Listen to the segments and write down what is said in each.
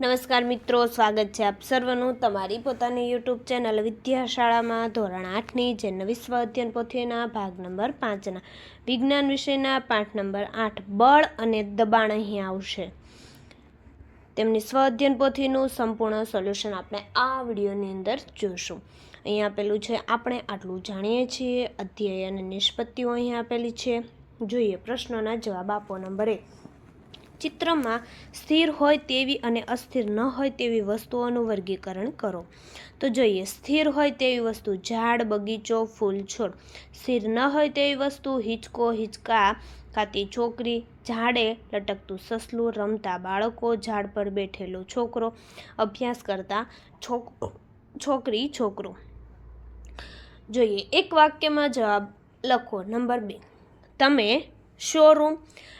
નમસ્કાર મિત્રો, સ્વાગત છે આપ સર્વનું તમારી પોતાની યુટ્યુબ ચેનલ વિદ્યાશાળામાં ધોરણ આઠની, જે નવી સ્વ અધ્યયન પોથીના ભાગ નંબર પાંચના વિજ્ઞાન વિષયના પાઠ નંબર આઠ બળ અને દબાણ અહીં આવશે. તેમની સ્વ અધ્યયન પોથીનું સંપૂર્ણ સોલ્યુશન આપણે આ વિડીયોની અંદર જોઈશું અહીં આપેલું છે, આપણે આટલું જાણીએ છીએ, અધ્યયન નિષ્પત્તિઓ અહીં આપેલી છે. જોઈએ પ્રશ્નોના જવાબ આપો નંબર એક. ચિત્રમાં સ્થિર હોય તેવી અને અસ્થિર ન હોય તેવી વસ્તુઓનું વર્ગીકરણ કરો. તો જોઈએ, સ્થિર હોય તેવી વસ્તુ, ઝાડ, બગીચો ફૂલ છોડ સ્થિર ન હોય તેવી વસ્તુ, હિંચકો, હિંચકા ખાતી છોકરી, ઝાડે લટકતું સસલું, રમતા બાળકો, ઝાડ પર બેઠેલો છોકરો, અભ્યાસ કરતા છોક, છોકરી, છોકરો. જોઈએ, એક વાક્યમાં જવાબ લખો. નંબર બે. તમે શોરૂમ,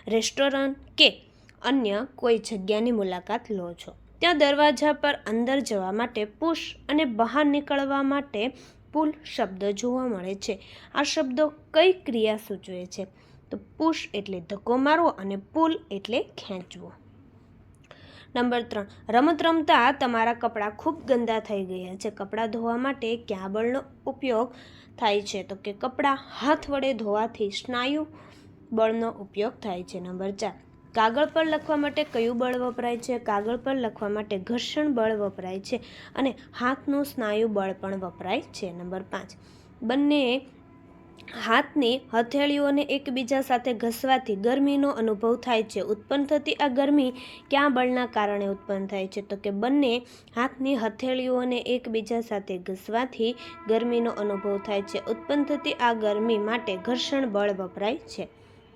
રેસ્ટોરન્ટ કે અન્ય કોઈ જગ્યાની મુલાકાત લો છો. ત્યાં દરવાજા પર અંદર જવા માટે પુશ અને બહાર નીકળવા માટે પુલ શબ્દ જોવા મળે છે. આ શબ્દો કઈ ક્રિયા સૂચવે છે? તો પુશ એટલે ધક્કો મારવો અને પુલ એટલે ખેંચવો. નંબર ત્રણ. રમત રમતા તમારા કપડાં ખૂબ ગંદા થઈ ગયા છે. કપડાં ધોવા માટે ક્યાં બળનો ઉપયોગ થાય છે? તો કે કપડાં હાથ વડે ધોવાથી સ્નાયુ બળનો ઉપયોગ થાય છે. નંબર ચાર. કાગળ પર લખવા માટે કયું બળ વપરાય છે? કાગળ પર લખવા માટે ઘર્ષણ બળ વપરાય છે અને હાથનું સ્નાયુ બળ પણ વપરાય છે. નંબર પાંચ. બંને હાથની હથેળીઓને એકબીજા સાથે ઘસવાથી ગરમીનો અનુભવ થાય છે. ઉત્પન્ન થતી આ ગરમી ક્યાં બળના કારણે ઉત્પન્ન થાય છે? તો કે બંને હાથની હથેળીઓને એકબીજા સાથે ઘસવાથી ગરમીનો અનુભવ થાય છે. ઉત્પન્ન થતી આ ગરમી માટે ઘર્ષણ બળ વપરાય છે.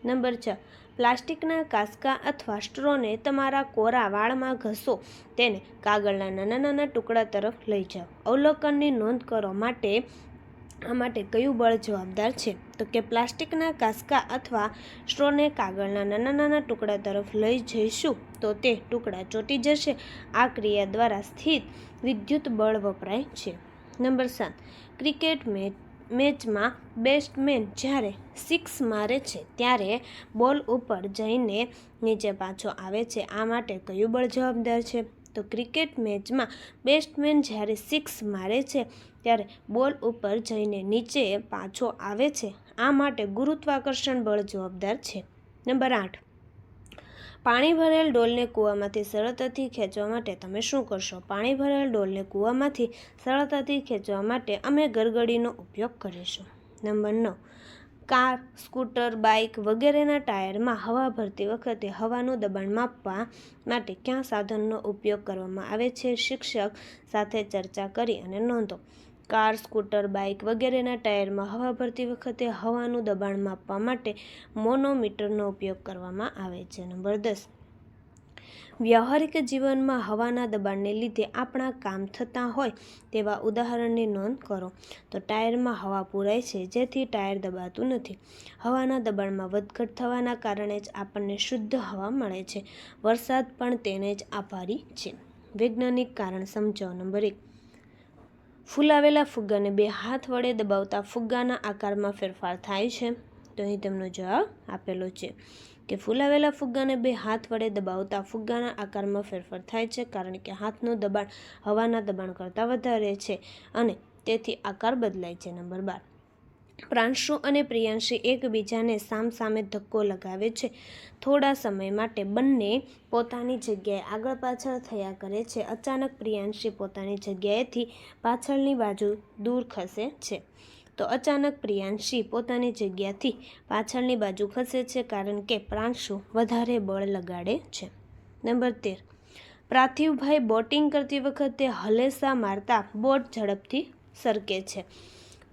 નંબર છ. પ્લાસ્ટિકના કાસકા અથવા સ્ટ્રોને તમારા કોરા વાળમાં ઘસો, તેને કાગળના નાના નાના ટુકડા તરફ લઈ જાઓ. અવલોકનની નોંધ કરો માટે, આ માટે કયું બળ જવાબદાર છે? તો કે પ્લાસ્ટિકના કાસકા અથવા સ્ટ્રોને કાગળના નાના નાના ટુકડા તરફ લઈ જઈશું, તો તે ટુકડા ચોંટી જશે. આ ક્રિયા દ્વારા સ્થિત વિદ્યુત બળ વપરાય છે. નંબર સાત. ક્રિકેટ મેચ મેચમાં બેસ્ટમેન જ્યારે સિક્સ મારે છે, ત્યારે બોલ ઉપર જઈને નીચે પાછો આવે છે. આ માટે કયું બળ જવાબદાર છે? તો ક્રિકેટ મેચમાં બેસ્ટમેન જ્યારે સિક્સ મારે છે, ત્યારે બોલ ઉપર જઈને નીચે પાછો આવે છે. આ માટે ગુરુત્વાકર્ષણ બળ જવાબદાર છે. નંબર આઠ. પાણી ભરેલ ડોલને કૂવામાંથી સરળતાથી ખેંચવા માટે તમે શું કરશો? પાણી ભરેલ ડોલને કૂવામાંથી સરળતાથી ખેંચવા માટે અમે ગરગડીનો ઉપયોગ કરીશું. નંબર નવ. કાર, સ્કૂટર, બાઇક વગેરેના ટાયરમાં હવા ભરતી વખતે હવાનું દબાણ માપવા માટે ક્યાં સાધનનો ઉપયોગ કરવામાં આવે છે? શિક્ષક સાથે ચર્ચા કરી અને નોંધો. કાર, સ્કૂટર, બાઇક વગેરેના ટાયરમાં હવા ભરતી વખતે હવાનું દબાણ માપવા માટે મોનોમીટરનો ઉપયોગ કરવામાં આવે છે. નંબર દસ. વ્યવહારિક જીવનમાં હવાના દબાણને લીધે આપણા કામ થતા હોય તેવા ઉદાહરણની નોંધ કરો. તો ટાયરમાં હવા પૂરાય છે, જેથી ટાયર દબાતું નથી. હવાના દબાણમાં વધઘટ થવાના કારણે જ આપણને શુદ્ધ હવા મળે છે. વરસાદ પણ તેને જ આભારી છે. વૈજ્ઞાનિક કારણ સમજાવો નંબર એક. ફૂલાવેલા ફુગ્ગાને બે હાથ વડે દબાવતા ફુગ્ગાના આકારમાં ફેરફાર થાય છે. તો અહીં તેમનો જવાબ આપેલો છે કે ફૂલાવેલા ફુગ્ગાને બે હાથ વડે દબાવતા ફુગ્ગાના આકારમાં ફેરફાર થાય છે કારણ કે હાથનું દબાણ હવાના દબાણ કરતાં વધારે છે અને તેથી આકાર બદલાય છે નંબર બાર. પ્રાંશુ અને પ્રિયાંશી એકબીજાને સામસામે ધક્કો લગાવે છે. થોડા સમય માટે બંને પોતાની જગ્યાએ આગળ પાછળ થયા કરે છે. અચાનક પ્રિયાંશી પોતાની જગ્યાએથી પાછળની બાજુ દૂર ખસે છે. તો અચાનક પ્રિયાંશી પોતાની જગ્યાથી પાછળની બાજુ ખસે છે કારણ કે પ્રાંશુ વધારે બળ લગાડે છે. નંબર તેર. પાર્થિવભાઈ બોટિંગ કરતી વખતે હલેસા મારતા બોટ ઝડપથી સરકે છે.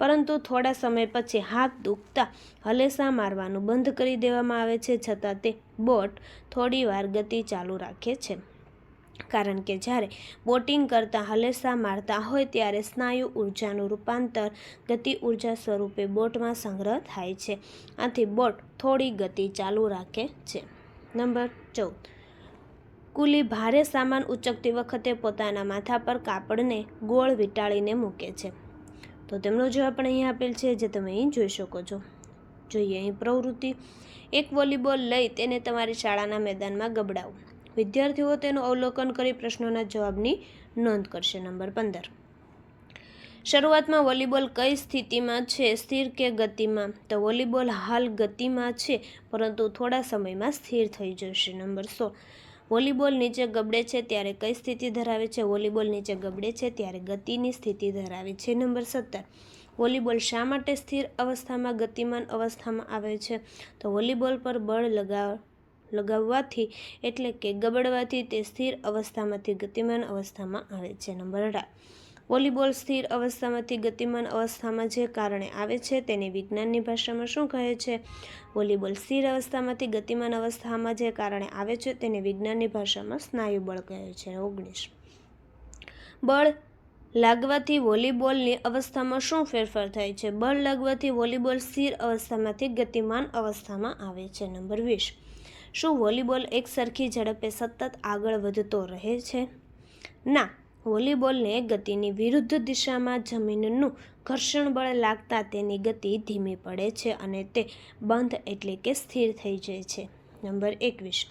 પરંતુ થોડા સમય પછી હાથ દુખતા હલેસા મારવાનું બંધ કરી દેવામાં આવે છે, છતાં તે બોટ થોડી વાર ગતિ ચાલુ રાખે છે. કારણ કે જ્યારે બોટિંગ કરતાં હલેસા મારતા હોય ત્યારે સ્નાયુ ઉર્જાનું રૂપાંતર ગતિ ઊર્જા સ્વરૂપે બોટમાં સંગ્રહ થાય છે. આથી બોટ થોડી ગતિ ચાલુ રાખે છે. નંબર ચૌદ. કુલી ભારે સામાન ઉચકતી વખતે પોતાના માથા પર કાપડને ગોળ વીંટાળીને મૂકે છે. તો તેમનો જવાબ પણ અહીં આપેલ છે, જે તમે અહીં જોઈ શકો છો. જોઈએ અહીં પ્રવૃત્તિ. એક વોલીબોલ લઈ તેને તમારી શાળાના મેદાનમાં ગબડાવો. વિદ્યાર્થીઓ તેનું અવલોકન કરી પ્રશ્નોના જવાબની નોંધ કરશે. નંબર પંદર. શરૂઆતમાં વોલીબોલ કઈ સ્થિતિમાં છે? સ્થિર કે ગતિમાં? તો વોલીબોલ હાલ ગતિમાં છે, પરંતુ થોડા સમયમાં સ્થિર થઈ જશે. નંબર સો. વોલીબોલ નીચે ગબડે છે ત્યારે કઈ સ્થિતિ ધરાવે છે? વોલીબોલ નીચે ગબડે છે ત્યારે ગતિની સ્થિતિ ધરાવે છે. નંબર સત્તર. વોલીબોલ શા માટે સ્થિર અવસ્થામાં ગતિમાન અવસ્થામાં આવે છે? તો વોલીબોલ પર બળ લગાવ, લગાવવાથી એટલે કે ગબડવાથી તે સ્થિર અવસ્થામાંથી ગતિમાન અવસ્થામાં આવે છે. નંબર અઢાર. વોલીબોલ સ્થિર અવસ્થામાંથી ગતિમાન અવસ્થામાં જે કારણે આવે છે તેને વિજ્ઞાનની ભાષામાં શું કહે છે? વોલીબોલ સ્થિર અવસ્થામાંથી ગતિમાન અવસ્થામાં જે કારણે આવે છે તેને વિજ્ઞાનની ભાષામાં સ્નાયુ બળ કહે છે. ઓગણીસ. બળ લાગવાથી વોલીબોલની અવસ્થામાં શું ફેરફાર થાય છે? બળ લાગવાથી વોલીબોલ સ્થિર અવસ્થામાંથી ગતિમાન અવસ્થામાં આવે છે. નંબર વીસ. શું વોલીબોલ એક સરખી ઝડપે સતત આગળ વધતો રહે છે? ના. વોલીબોલને ગતિની વિરુદ્ધ દિશામાં જમીનનું ઘર્ષણ બળ લાગતા તેની ગતિ ધીમી પડે છે અને તે બંધ એટલે કે સ્થિર થઈ જાય છે. નંબર એકવીસ.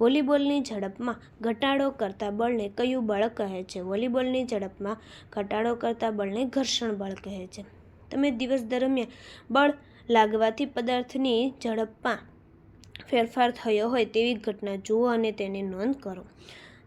વોલીબોલની ઝડપમાં ઘટાડો કરતા બળને કયું બળ કહે છે? વોલીબોલની ઝડપમાં ઘટાડો કરતા બળને ઘર્ષણ બળ કહે છે. તમે દિવસ દરમિયાન બળ લાગવાથી પદાર્થની ઝડપમાં ફેરફાર થયો હોય તેવી ઘટના જુઓ અને તેની નોંધ કરો.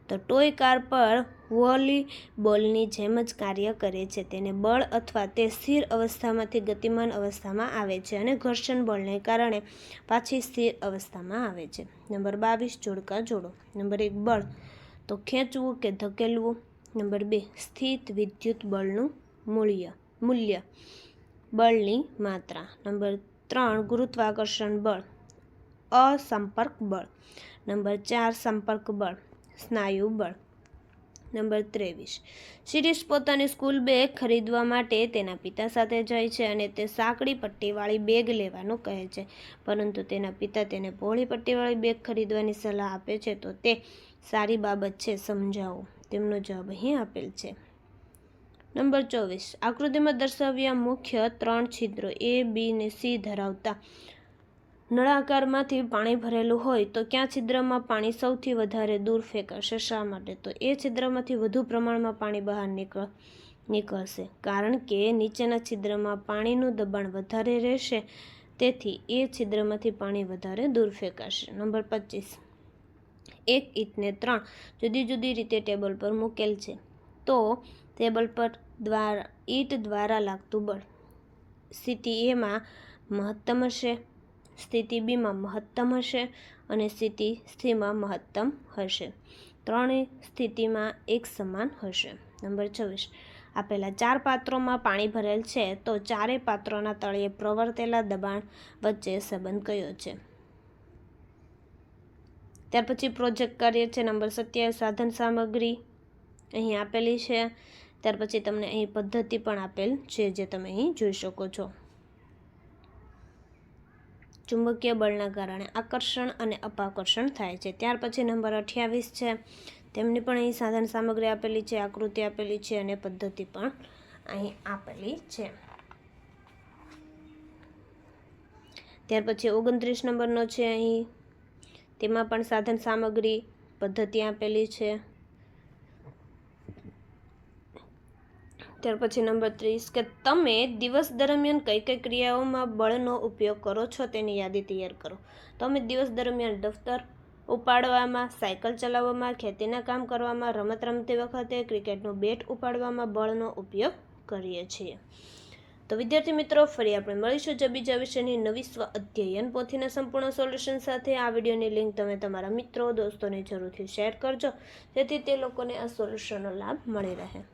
તો ટોય કાર પર વોલીબોલની જેમ જ કાર્ય કરે છે. તેને બળ અથવા તે સ્થિર અવસ્થામાંથી ગતિમાન અવસ્થામાં આવે છે અને ઘર્ષણ બળને કારણે પાછી સ્થિર અવસ્થામાં આવે છે. નંબર બાવીસ, જોડકા જોડો. નંબર એક, બળ. તો ખેંચવું કે ધકેલવું? નંબર બે, સ્થિત વિદ્યુત બળનું મૂલ્ય. મૂલ્ય. બળની માત્રા. નંબર ત્રણ, ગુરુત્વાકર્ષણ બળ. અસંપર્ક બળ. નંબર ચાર, સંપર્ક બળ. સ્નાયુ બળ. નંબર ત્રેવીસ. શિરીષ પોતાની સ્કૂલ બેગ ખરીદવા માટે તેના પિતા સાથે જાય છે અને તે સાંકડી પટ્ટીવાળી બેગ લેવાનું કહે છે. પરંતુ તેના પિતા તેને પહોળી પટ્ટીવાળી બેગ ખરીદવાની સલાહ આપે છે તો તે સારી બાબત છે, સમજાવો. તેમનો જવાબ અહીં આપેલ છે. નંબર ચોવીસ. આકૃતિમાં દર્શાવ્યા મુખ્ય ત્રણ છિદ્રો એ, બી ને સી ધરાવતા નળાકારમાંથી પાણી ભરેલું હોય તો ક્યાં છિદ્રમાં પાણી સૌથી વધારે દૂર ફેંકાશે? શા માટે? તો એ છિદ્રમાંથી વધુ પ્રમાણમાં પાણી બહાર નીકળ, નીકળશે. કારણ કે નીચેના છિદ્રમાં પાણીનું દબાણ વધારે રહેશે, તેથી એ છિદ્રમાંથી પાણી વધારે દૂર ફેંકાશે. નંબર પચીસ. એક ઈંટને ત્રણ જુદી જુદી રીતે ટેબલ પર મૂકેલ છે. તો ટેબલ પર દ્વારા ઈંટ દ્વારા લાગતું બળ સ્થિતિ એમાં મહત્તમ હશે. સ્થિતિ બીમાં મહત્તમ હશે અને સ્થિતિ સીમાં મહત્તમ હશે. ત્રણેય સ્થિતિમાં એક સમાન હશે. નંબર છવ્વીસ આપેલા ચાર પાત્રોમાં પાણી ભરેલ છે તો ચારેય પાત્રોના તળિયે પ્રવર્તેલા દબાણ વચ્ચે સંબંધ કયો છે? ત્યાર પછી પ્રોજેક્ટ કાર્ય છે નંબર સત્યાવીસ, સાધન સામગ્રી અહીં આપેલી છે. ત્યાર પછી તમને અહીં પદ્ધતિ પણ આપેલ છે જે તમે અહીં જોઈ શકો છો. ચુંબકીય બળના કારણે આકર્ષણ અને અપાકર્ષણ થાય છે. ત્યાર પછી નંબર અઠ્યાવીસ છે. તેમની પણ અહીં સાધન સામગ્રી આપેલી છે, આકૃતિ આપેલી છે અને પદ્ધતિ પણ અહીં આપેલી છે. ત્યાર પછી ઓગણત્રીસ નંબરનો છે અહીં. તેમાં પણ સાધન સામગ્રી પદ્ધતિ આપેલી છે. ત્યાર પછી નંબર ત્રીસ, કે તમે દિવસ દરમિયાન કઈ કઈ ક્રિયાઓમાં બળનો ઉપયોગ કરો છો તેની યાદી તૈયાર કરો. તમે દિવસ દરમિયાન દફતર ઉપાડવામાં, સાયકલ ચલાવવામાં, ખેતીના કામ કરવામાં રમત રમતી વખતે ક્રિકેટનું બેટ ઉપાડવામાં બળનો ઉપયોગ કરીએ છીએ. તો વિદ્યાર્થી મિત્રો, ફરી આપણે મળીશું જે બીજા વિષયની નવી સ્વ અધ્યયન પોથીના સંપૂર્ણ સોલ્યુશન સાથે. આ વિડીયોની લિંક તમે તમારા મિત્રો, દોસ્તોને જરૂરથી શેર કરજો, જેથી તે લોકોને આ સોલ્યુશનનો લાભ મળી રહે.